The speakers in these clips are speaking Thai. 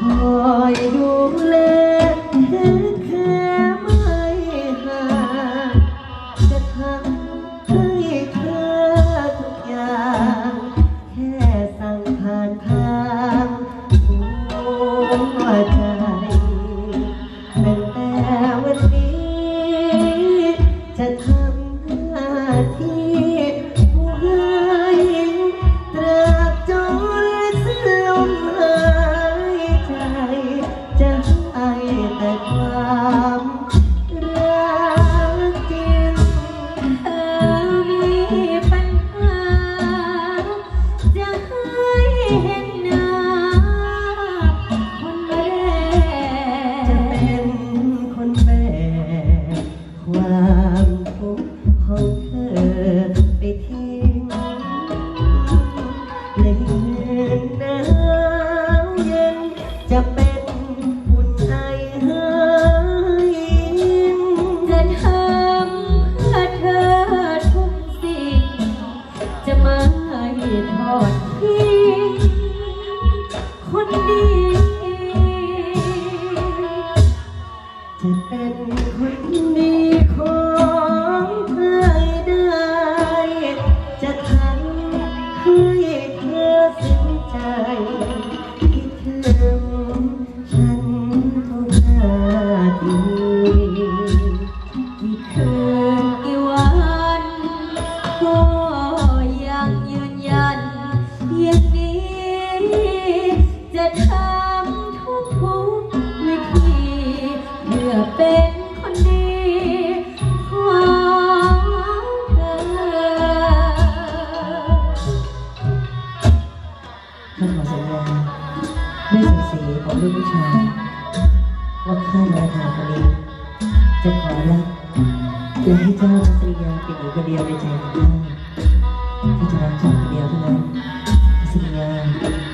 คอยดูแล จะทำทุกทุกวิธีเพื่อเป็นคนดีของเธอข้าขอสัญญาด้วยศัรีของลูกผู้ชาย ว่าข้าราธาคนนี้ จะขอรับจะให้เจ้าสัญญาเป็นอยู่คนเดียวในใจของข้าที่จะรักเจ้าคนเดียวเท่านั้นสัตรียา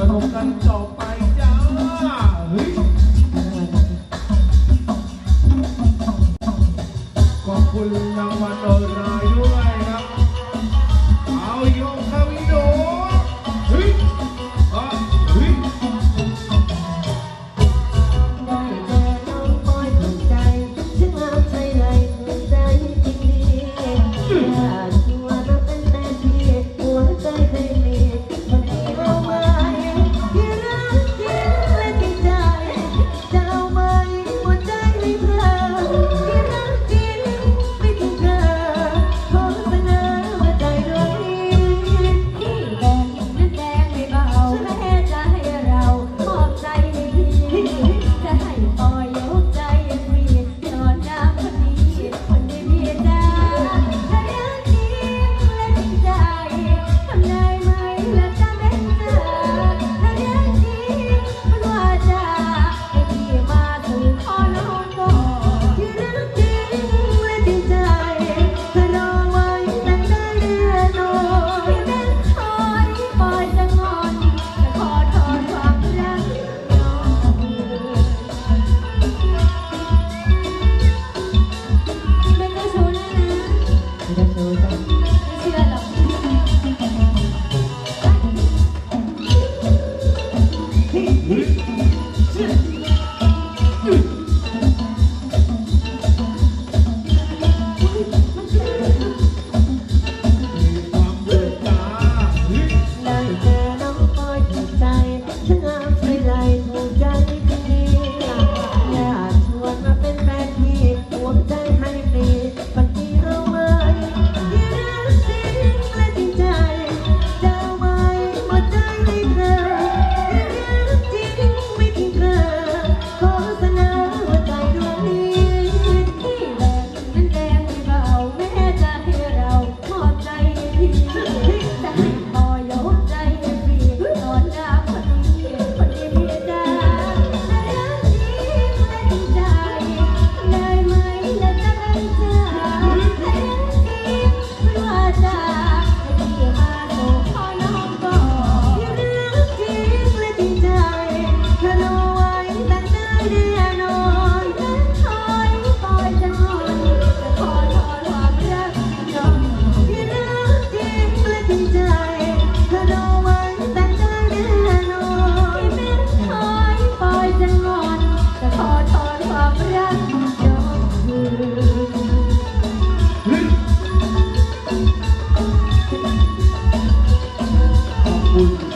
สนุกกันจบ ขอบคุณ